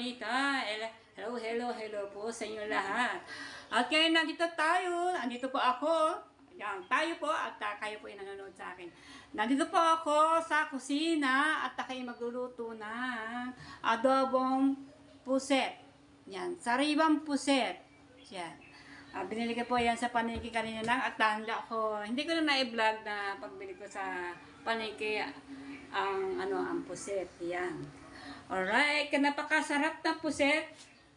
Kabanita. Hello, hello, hello po sa inyo lahat. At ngayon nandito tayo, nandito po ako. Yan, tayo po at uh, kayo po yung nanonood sa akin. Nandito po ako sa kusina at kayo magluluto ng adobong puset. Yan, sariwang puset. Yan. Ah, binili ko po yan sa paniki kanina lang at tanda ko, hindi ko na na-vlog na pagbili ko sa paniki ang ano ang puset. Yan. Alright, napakasarap na puset.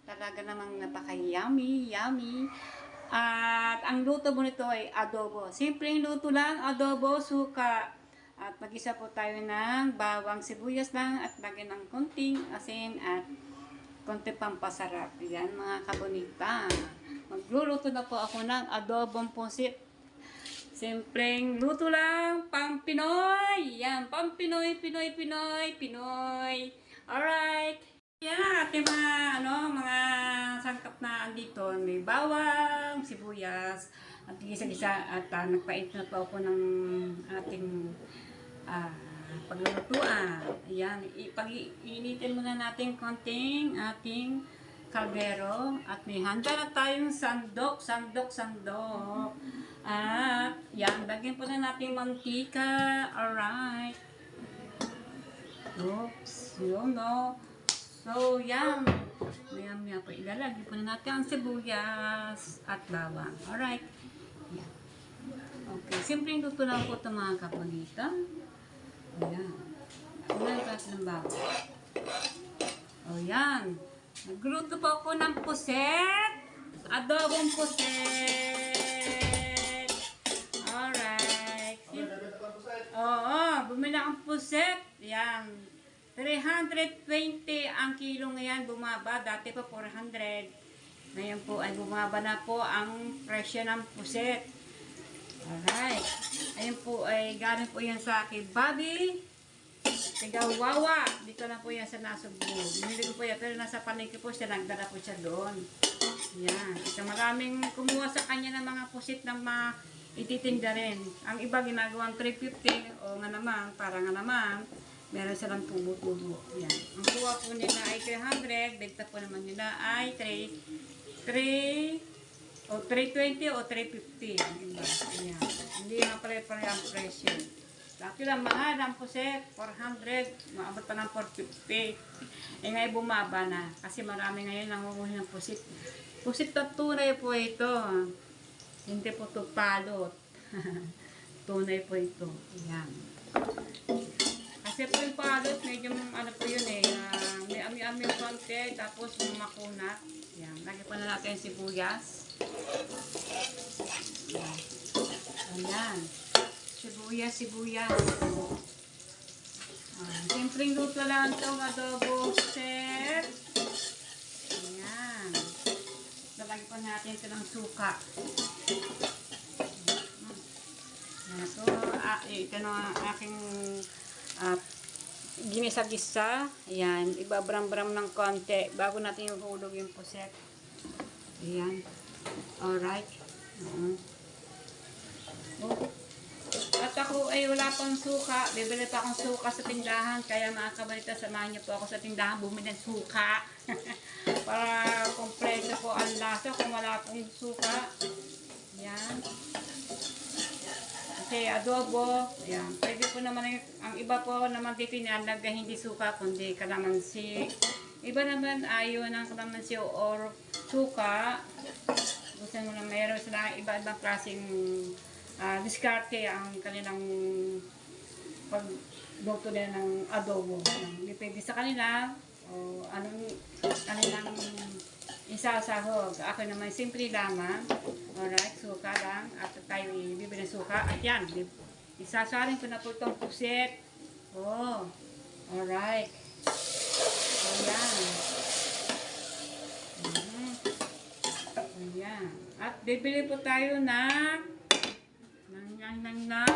Talaga namang napaka-yummy, yummy. At ang luto mo nito ay adobo. Simpleng luto lang, adobo, suka. At mag-isa po tayo ng bawang sibuyas lang at lagyan ng konting asin at konti pampasarap. Yan mga kabonita. Magluluto na po ako ng adobong pusit. Simpleng luto lang, pang Pinoy. Yan, pang Pinoy, Pinoy, Pinoy, Pinoy. Alright. Yan ang ating mga, ano, mga sangkap na andito. May bawang, sibuyas, at gisa-gisa. At uh, nagpait na po ako ng ating ah, paglulutuan. Ayan, ipag-iinitin muna natin konting ating kaldero. At may handa na tayong sandok, sandok, sandok. At yan, lagyan po na natin mantika. Alright. Oops, yun no. So, yan. Maya maya po ilalagay po na natin ang sibuyas at bawang. Alright. Yan. Okay, simpleng luto lang po ito mga kapanita. Ayan. Pa ng bawang. O yan. Nagluto po ako ng puset. Adobong puset. Alright. Oo, bumili akong puset. Yan. 320 ang kilo ngayon bumaba. Dati pa 400. Ngayon po ay bumaba na po ang presyo ng puset. Alright. Ayun po ay galing po yan sa akin. Bobby. Tigawawa. Dito lang po yan sa Nasugbo. Binili ko po yan. Pero nasa palengke po siya. Nagdala po siya doon. Yan. Ito maraming kumuha sa kanya ng mga pusit na ma ititinda rin. Ang iba ginagawang 350 o nga naman, para nga naman, meron silang tubo-tubo. Yan. Ang kuha po nila ay 300, benta po naman nila ay 3, 3, o 320 o 350. Ang iba. Hindi nga pare-pare ang presyo. Dati lang mahal ang puset, 400, maabot pa ng 450. Eh ngayon bumaba na, kasi marami ngayon nangunguhin ng pusit. Pusit na tunay po ito. Hindi po ito palot. tunay po ito. Yan. Kasi po yung palot, medyo ano po yun eh, ah, may ami-ami konti, tapos makunat. Yan. Lagi pa na natin sibuyas. Yan. Ayan. Sibuyas, sibuyas. Ah, simpleng luto lang itong adobo set. Ayan. Lalagyan pa natin ito ng suka. Ayan. So, ah, ito na aking ah, ginisa-gisa. Ayan. Ibabram-bram ng konti bago natin yung hulog yung puset. Ayan. Alright. Uh Oh. At ako ay wala pang suka. Bibili pa akong suka sa tindahan. Kaya mga kabalita, samahan niyo po ako sa tindahan. Bumili ng suka. Para kompleto po ang lasa kung wala pong suka. Yan. Kasi adobo. Yan. Pwede po naman ang, iba po naman dito nilalagay hindi suka kundi kalamansi. Iba naman ayaw ng kalamansi or suka. Gusto mo na mayroon sila iba-ibang klaseng uh, diskarte ang kanilang pagluto nila ng adobo. Pwede sa kanila o anong kanilang isasahog. Ako naman simple lamang. Alright, suka lang. At tayo ibibili ng suka. At yan, isasarin ko na po itong pusit. Oh, alright. Ayan. Ayan. At bibili po tayo ng nang nang nang nang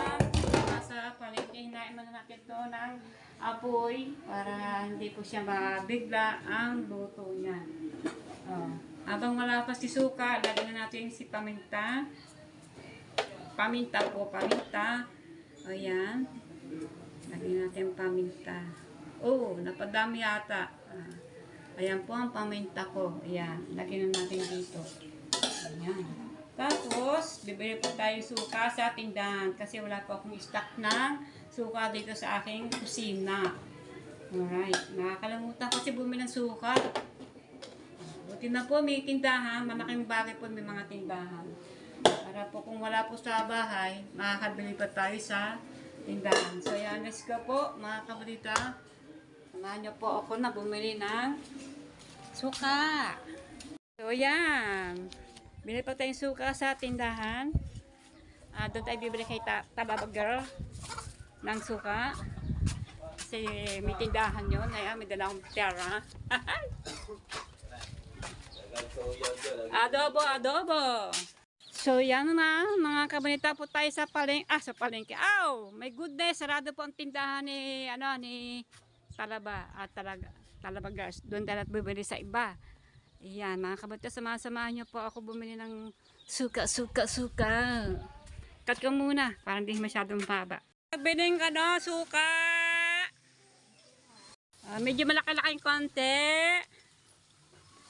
nasa palengke hinain muna natin to ng apoy para hindi po siya mabigla ang luto niya. Oh. Habang wala pa si suka, lagyan na natin si paminta. Paminta po, paminta. O yan. Lagyan natin paminta. Oh, napadami yata. Ah. Ayan po ang paminta ko. Ayan, lagyan na natin dito. Ayan. Tapos, bibili po tayo suka sa tindahan kasi wala po akong stock ng suka dito sa aking kusina. Alright. Nakakalimutan kasi bumili ng suka. Buti na po may tindahan. Malaking bagay po may mga tindahan. Para po kung wala po sa bahay, makakabili pa tayo sa tindahan. So yan, let's go po mga kabalita. Samahan niyo po ako na bumili ng suka. So yan. Bili pa tayong suka sa tindahan. Ah, doon tayo bibili kay ta Tababa Girl ng suka. Kasi may tindahan yun. Kaya may dala akong pera. adobo, adobo. So yan na, mga kabanita po tayo sa paleng, ah sa palengke. Aw, may goodness, sarado po ang tindahan ni, ano, ni Talaba at talaga, Talaba Girls. Doon tayo at bibili sa iba. Yan, mga kabanita, samahan niyo po ako bumili ng suka, suka, suka. Cut ko muna, para hindi masyadong haba. Biling ano, suka. Ah, medyo malaki-laking konti.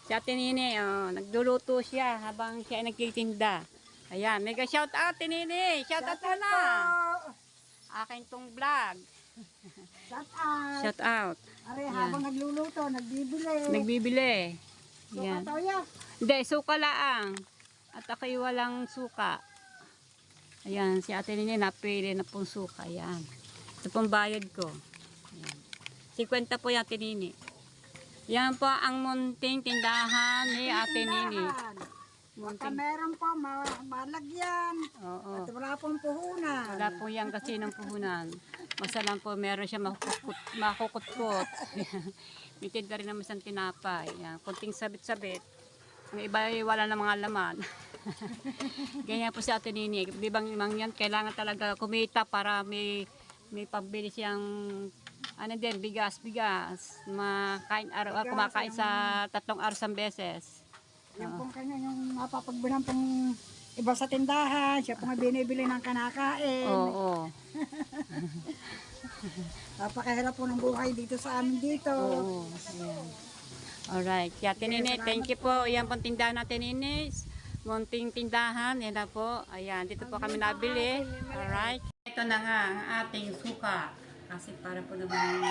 Si Ate Nini, oh, nagluluto siya habang siya ay nagtitinda. Ayan, mega shout out, Nini. Shout out na. Akin tong vlog. Shout out. Shout out. Are, habang nagluluto, nagbibili. Nagbibili. Suka Yan. toya. Hindi, suka laang. At ako'y walang suka. Ayan, si Ate Nini napili na pong suka. Ayan. Ito pong bayad ko. Ayan. 50 po yung Ate Nini. Yan po ang munting tindahan ni Ate Nini. Baka meron pa ma- malagyan. Oo. At wala pong puhunan. Wala po yan kasi ng puhunan. Masalang po meron siya makukut, makukutkot. May tinda rin naman siyang tinapay. Yan. Kunting sabit-sabit. Ang iba ay wala na mga laman. Ganyan po si Ate Nini. Di bang mang yan, kailangan talaga kumita para may may pambili siyang ano din, bigas, bigas. Makain araw, Bigas, kumakain yung- sa tatlong araw sa beses. Yung pong kanya, yung mapapagbilang pong iba sa tindahan. Siya pong binibili ng kanakain. Oo, oo. Napakahirap po ng buhay dito sa amin dito. Oo, ayan. Alright. Kaya tinini, thank you po. Yan pong tindahan natin inis. Munting tindahan. Yan na po. Ayan, dito po kami nabili. Alright. Ito na nga ang ating suka. Kasi para po naman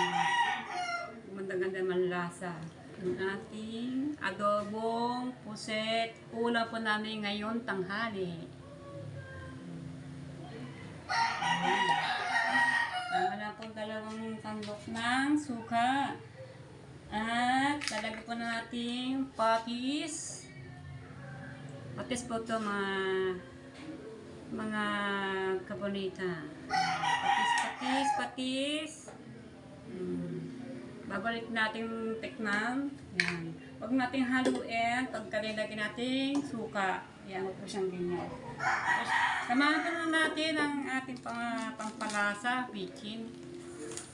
gumanda-ganda man lasa. Ang ating adobong puset. Ulam po namin ngayon tanghali. Ayan. Tama na po dalawang sandok ng suka. At lalagyan po na natin patis. Patis po ito mga mga kabonita. Patis, patis, patis. Hmm. Babalik natin tikman. Yan. Huwag natin haluin. Pagkalilagyan natin suka. Yan, huwag po siyang ganyan. Tapos, samahan ko na natin ang ating pang, pangpalasa, bitchin.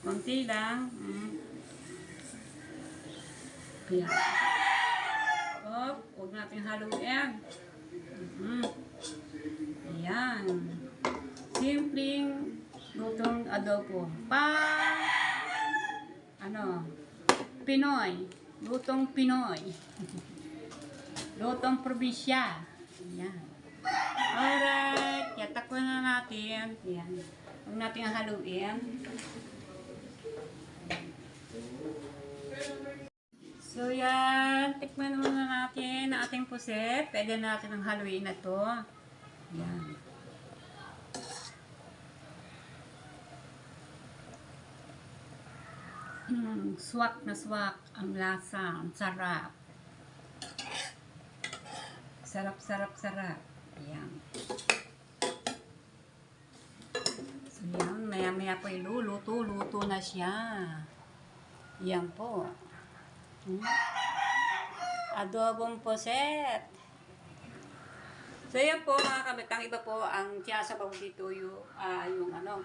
Konti lang. Mm. Ayan. Op, huwag natin haluin. Mhm. Ayan. Simpleng lutong adobo. Pa, ano, Pinoy. Lutong Pinoy. lutong probinsya. Ayan. Alright. Yatak na natin. Ayan. Huwag natin haluin. So yan, tikman muna natin ang ating puset. Pwede natin ang haluin na to. Yan. Mm, swak na swak ang lasa, ang sarap. Sarap, sarap, sarap. Ayan. So yan, maya maya po iluluto, luto na siya. Yan po. Hmm? Adobong poset. So yan po mga kamitang iba po ang sinasabaw dito yung, ah, yung ano,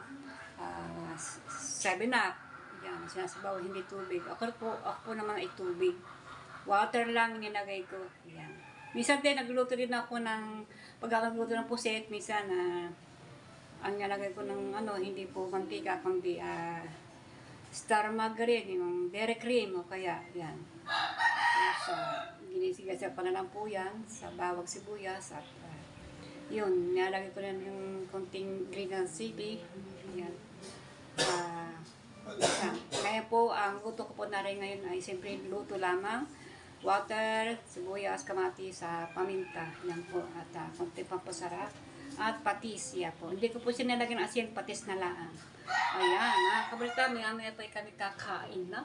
ah, s- seven up. Yan, sinasabaw hindi tubig. Ako po, ako po naman ay tubig. Water lang nilagay ko. Yan. Minsan din nagluto din ako ng pagkakagluto ng puset, minsan na ang nilagay ko ng ano, hindi po mantika, kundi ah, star margarine, yung dairy cream o kaya yan. sa ginisigasan ko na lang po yan sa bawag sibuyas at ah, yun, nilalagay ko na yung konting green ng sili. Yan. Ah, yan. Kaya po, ang luto ko po na rin ngayon ay siyempre luto lamang. Water, sibuyas, kamatis, sa paminta. Yan po. At uh, konti pampasarap. At patis. Yan po. Hindi ko po sinalagyan ng asin, patis na lang. Ayan, mga kabalita, maya maya pa kami kakain na.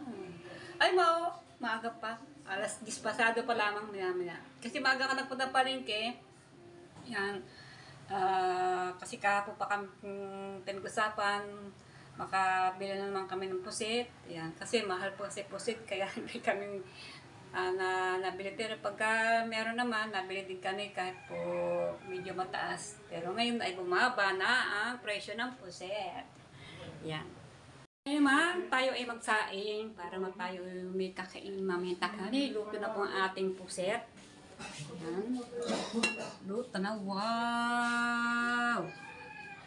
Ay, mao, maaga pa. Alas 10 pasado pa lamang maya maya. Kasi maaga ka nagpunta pa rin kay yan. Ah, kasi kahapon pa kami pinag-usapan, makabili na naman kami ng pusit. Yan. Kasi mahal po kasi pusit, kaya hindi kami ah, na nabili. Pero pagka meron naman, nabili din kami kahit po medyo mataas. Pero ngayon ay bumaba na ang presyo ng pusit. Yan. Ngayon naman, tayo ay magsaing para mag tayo may kakain mamaya takali. Luto na po ang ating puset. Yan. Luto na. Wow!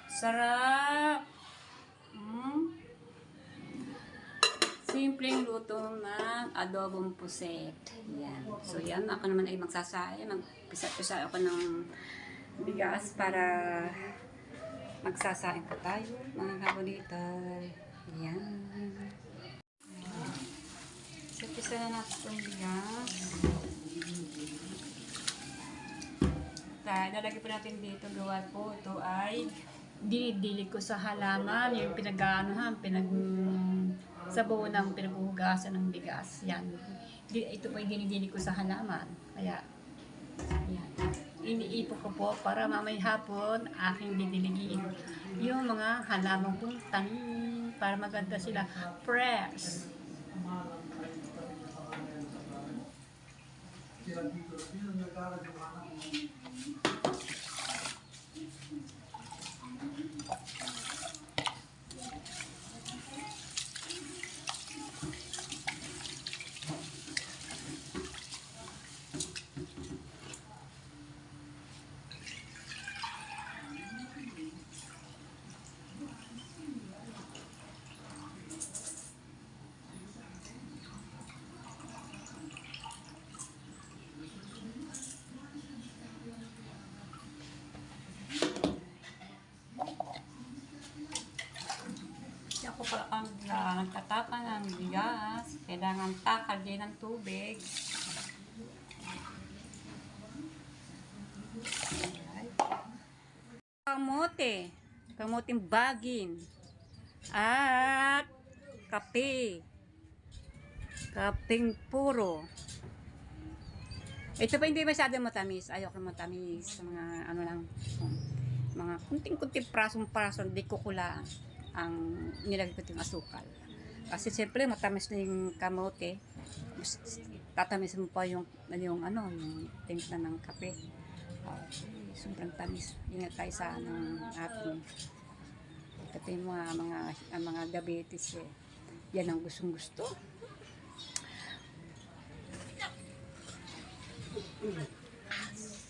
Sarap! Mm. Simpleng luto ng adobong puset. Yan. So yan, ako naman ay magsasaya. Magpisa-pisa ako ng bigas para magsasain pa tayo, mga kabulita. Yan. So, pisa na natin itong bigas. At lalagay po natin dito gawa po. Ito ay dinidilig ko sa halaman. Yung pinag-aanohan, pinag sabaw ng pinaghuhugasan ng bigas. Yan. Ito po ay dinidilig ko sa halaman. Kaya, yan. Iniipo ko po para mamay hapon aking didiligin yung mga halamang pong tanim para maganda sila fresh. Kasi Thank you. Kailangan takal din ng tubig. Kamote. Kamoting bagin. At kape. Kaping puro. Ito pa hindi masyado matamis. Ayoko matamis. Sa mga ano lang. mga kunting-kunting prasong-prason. Di ko kulaan ang nilagay ko yung asukal. Kasi siyempre matamis na yung kamote. Tatamis mo pa yung, yung ano, yung timpla ng kape. Ah, sobrang tamis. Ingat tayo sa ano, ating yung mga, mga, ang mga diabetes eh. Yan ang gustong gusto.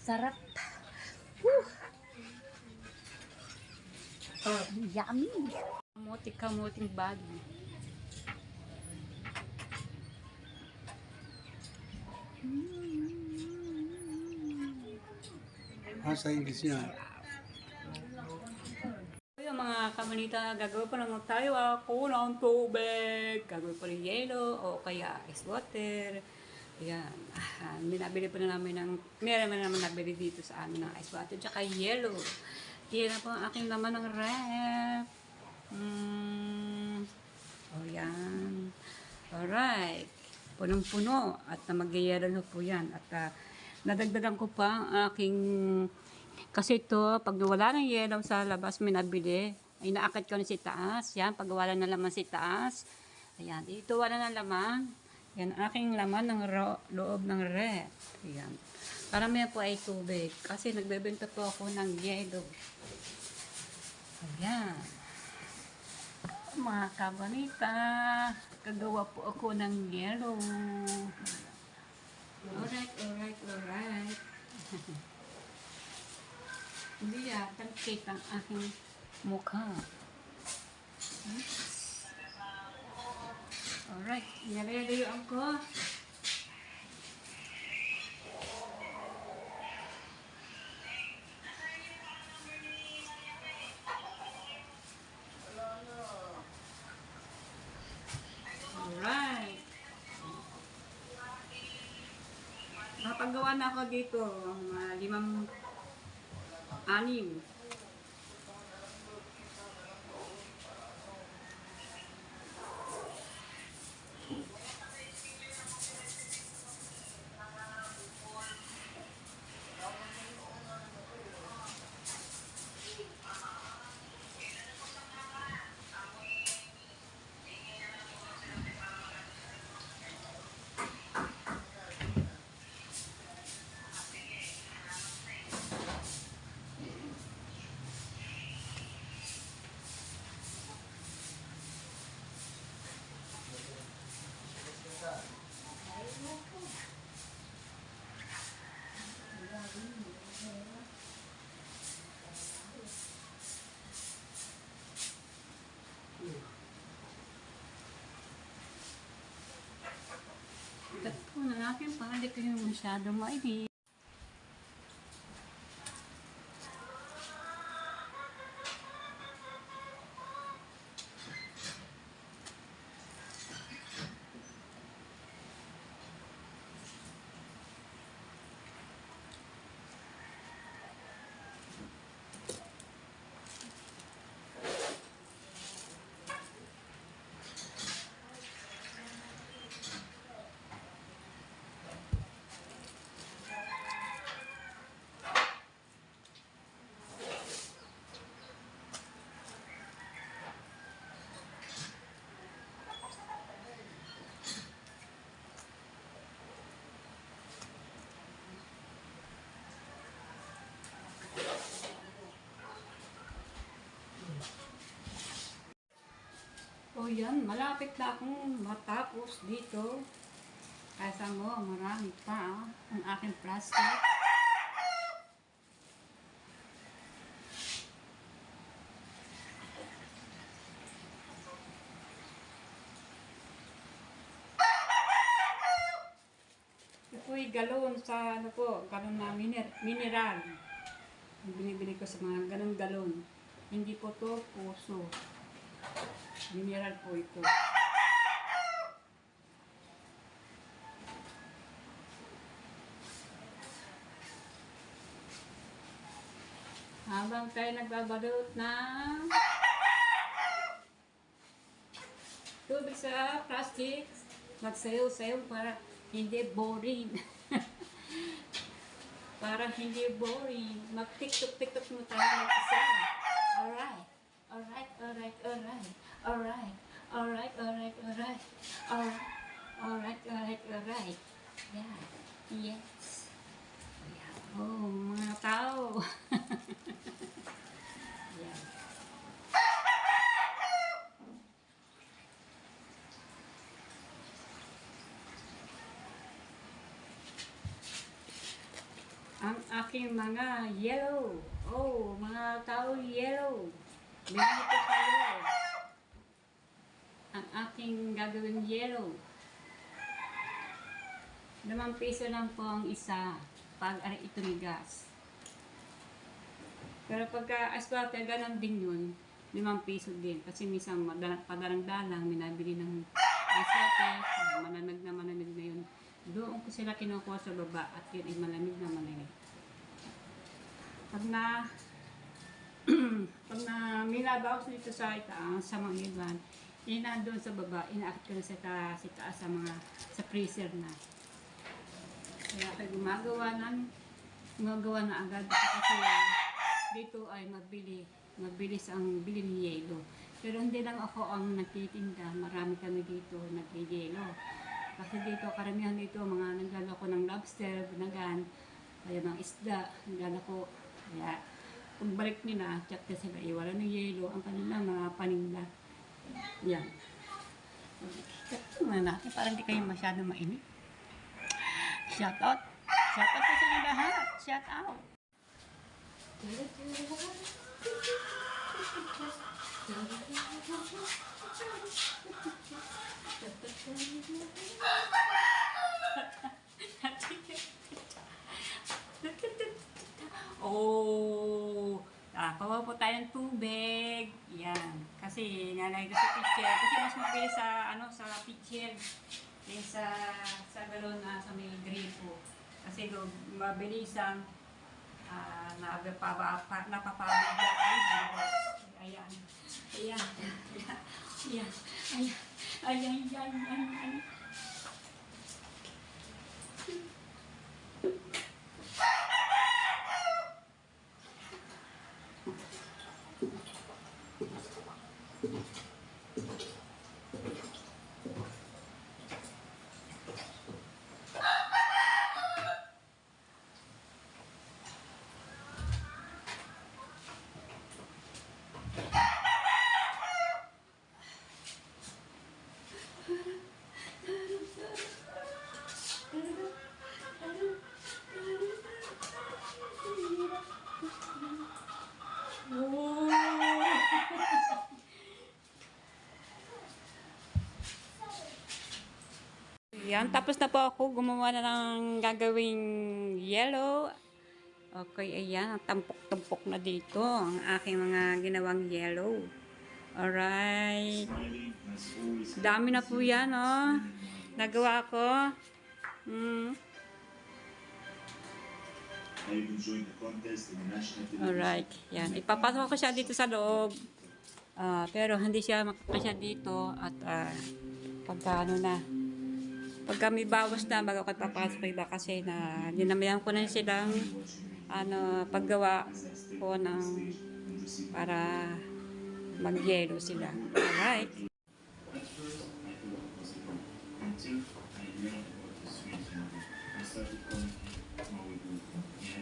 Sarap. Woo! Oh, yummy. Kamuti, kamuting bagi. Ah, sa English yan. Yung mga kamanita, gagawin pa naman tayo ako ng tubig. Gagawin pa rin yelo o kaya ice water. Yan. Ah, binabili pa na namin ng, meron na naman nabili dito sa amin ng ice water tsaka yelo. Yan na po ang aking laman ng ref. Mm. O yan. Alright. Punong-puno. At na magyayelo na po yan. At ah, nadagdagan ko pa ang aking kasi ito, pag wala ng yelo sa labas may nabili, ay naakit ko na si taas. Yan, pag wala na laman si taas. Ayan, dito wala na laman. Yan, aking laman ng ro- loob ng rep. Ayan. Karamihan po ay tubig. Kasi nagbebenta po ako ng yelo. Ayan. Mga kabanita, kagawa po ako ng yelo. Alright, alright, alright. Hindi yata cake ang aking mukha. Alright, nilalayoan ko. Nakapagawa na ako dito. Mga limang anim. Na natin para hindi kayo masyado mainit. Yan, malapit na akong matapos dito. Kaysa mo, marami pa ah, ang aking plastic. Ito po'y galon sa ano po, galon na miner, mineral. Binibili ko sa mga ganong galon. Hindi po to puso. Mineral po ito. Habang tayo nagbabalot ng tubig sa plastic, magsayaw-sayaw para hindi boring. para hindi boring. Mag-tiktok-tiktok mo tayo ng isa. Alright. Alright, alright, alright. Alright. Alright, alright, alright. Alright. Alright, alright, alright. Yeah. Yes. Oh, mga tao. yeah. ang aking mga yellow. Oh, mga tao yellow. Bigyan kayo. Ang aking gagawin yellow. Limang piso lang po ang isa pag ari ito gas. Pero pagka aswate, ganun din yun. Limang piso din. Kasi minsan padarang-dalang, minabili ng aswate, mananag na mananag na yun. Doon ko sila kinukuha sa baba at yun ay malamig na malamig. Pag na pag na minabaw ko dito sa itaas, sa mga iban, yun na doon sa baba, inaakit ko na sa taas, sa taas sa mga sa freezer na. Kaya ako gumagawa ng gumagawa na agad kasi dito ay mabili mabilis ang bili ni yelo. Pero hindi lang ako ang nagtitinda, marami kami dito nagdi-yelo. Kasi dito, karamihan dito, mga naglalako ng lobster, binagan, kaya mga isda, naglalako. Kaya, pagbalik nila, chat na sila, eh, wala ng yelo, ang kanila mga paninda. Yan. Na natin, para hindi kayo masyado mainit. Shout out. Shout out po sa inyo lahat. Shout out. Oh, ah, pawa po tayo ng tubig. Yan. Kasi nalagay ko sa pitcher. Kasi mas mabilis sa, ano, sa pitcher. Kaya sa, galon na sa may gripo. Kasi do, mabilisan, uh, napapabigla ay Ayan. Ayan. Ayan. Ayan. Ayan. Ayan. Ayan. Ayan. Ayan. Yan, tapos na po ako gumawa na ng gagawing yellow. Okay, ayan, tampok-tampok na dito ang aking mga ginawang yellow. Alright. Dami na po yan, oh. Nagawa ko. Mm. Alright, yan. Ipapasok ko siya dito sa loob. Ah, pero hindi siya makakasya dito at ah, pagka ano na, pag kami bawas na bago ko tapasok iba kasi na dinamayan ko na silang ano, paggawa ko ng para magyelo sila. Alright.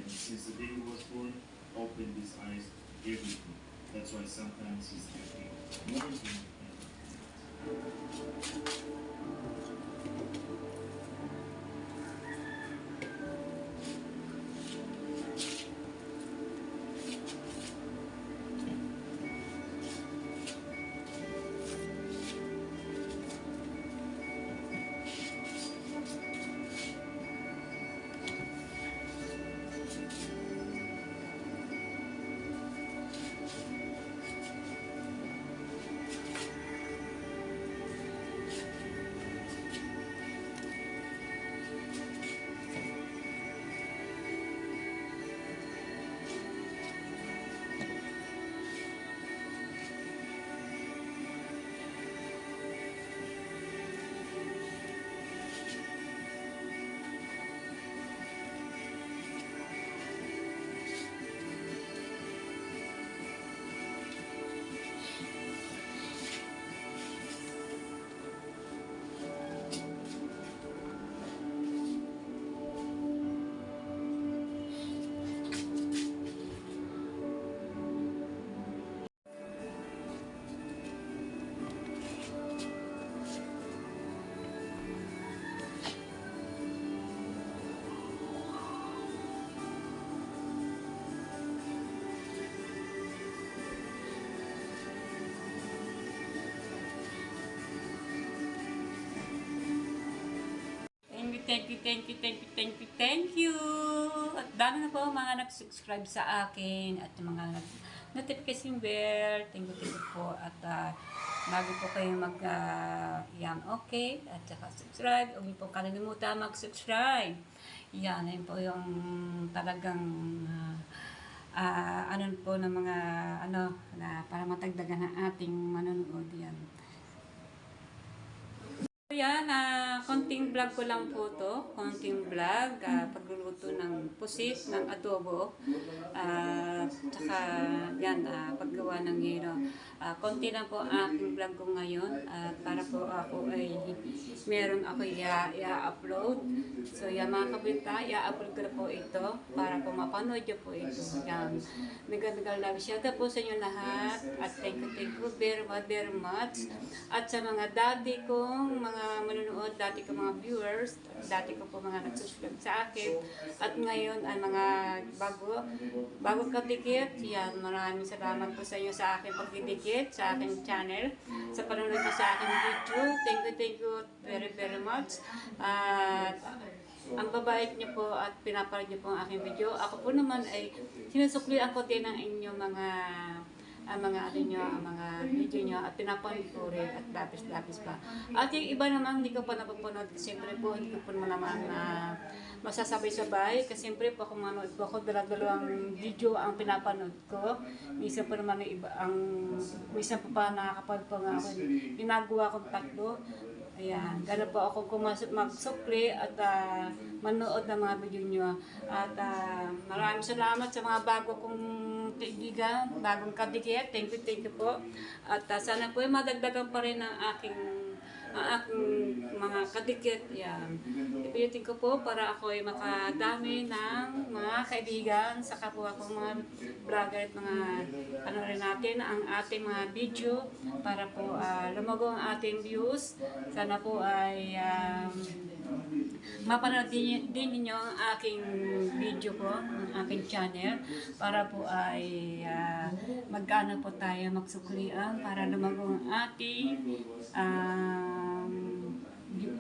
Since the day he was born, opened his eyes everything. That's why sometimes he's happy more than ever. Thank you, thank you, thank you, thank you, thank you. At dami na po mga nag-subscribe sa akin at mga notification bell. Thank you, thank you po. At ah, bago po kayo mag ah, yan, okay. At saka subscribe. Huwag niyo po kalilimutan mag-subscribe. Yan, yun po yung talagang ah, ah, ano po ng mga ano na para matagdagan ang ating manonood yan. Yan, ah, konting vlog ko lang po to. Konting vlog, ah, pagluluto ng pusit, ng adobo. Ah, tsaka yan, ah, paggawa ng hero. Ah, konti lang po ang aking vlog ko ngayon. At para po ako ay meron ako i-upload. So yan mga kabita, i-upload ko po ito para po mapanood nyo po ito. Yan. Mega-mega love shout out po sa inyo lahat. At thank you, thank you very much, very much. At sa mga daddy kong mga manonood, dati ko mga viewers, dati ko po mga nagsusubscribe sa akin. At ngayon ay mga bago, bago katikit. Yan, maraming salamat po sa inyo sa akin pagdidikit, sa aking channel, sa panonood niyo sa aking video. Thank you, thank you very, very much. At ang babait niyo po at pinapanood niyo po ang aking video. Ako po naman ay sinusuklian ko din ang inyong mga ang mga ano nyo, ang mga video nyo at pinapanood ko rin at lapis-lapis pa. At yung iba naman hindi ko pa napapanood siyempre po hindi ko po naman na masasabay-sabay kasi siyempre po kung manood po ako dala-dalawang video ang pinapanood ko. Minsan po naman iba ang minsan po pa nakakapanood po nga ako. Ginagawa kong tatlo. Ayan, gano'n po ako mas- magsukli at ah, manood ng mga video nyo. At ah, maraming salamat sa mga bago kong kaibigan, bagong kadikit. Thank you, thank you po. At ah, sana po ay madagdagan pa rin ang aking ang aking mga kadikit. Yan. Ipilitin ko po para ako ay makadami ng mga kaibigan sa kapwa kong mga vlogger at mga ano rin natin ang ating mga video para po ah, lumago ang ating views. Sana po ay um, mapanood din, din ninyo ang aking video ko, ang aking channel, para po ay uh, magkano po tayo magsuklian para lumago ang ating um,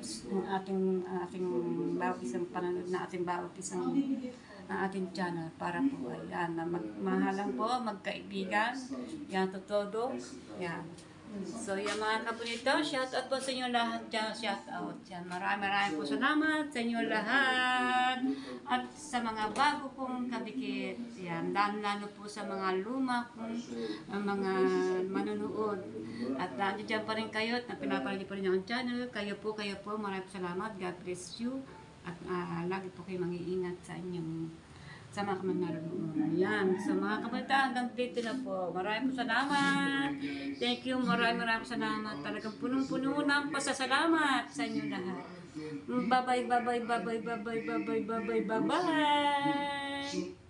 ang ating, ating bawat isang panonood na ating bawat isang ang ating channel para po ay yan, na magmahalang po, magkaibigan, yan, totodo, yan. So, yan mga kabunito, shout out po sa inyo lahat dyan, shout out yan. Maraming maraming po salamat sa inyo lahat. At sa mga bago kong kadikit, yan, lalo-lalo po sa mga luma kong mga manonood. At nandiyan dyan pa rin kayo at pinapanood niyo pa rin yung channel. Kayo po, kayo po, maraming salamat. God bless you. At ah, lagi po kayo mag-iingat sa inyong sa mga kamanaroon. Yan. Sa mga kabalita, hanggang dito na po. Maraming salamat. Thank you. Maraming maraming salamat. Talagang punong-puno ng pasasalamat sa inyo lahat. Bye-bye, bye-bye, bye-bye, bye-bye, bye-bye, bye-bye, bye-bye.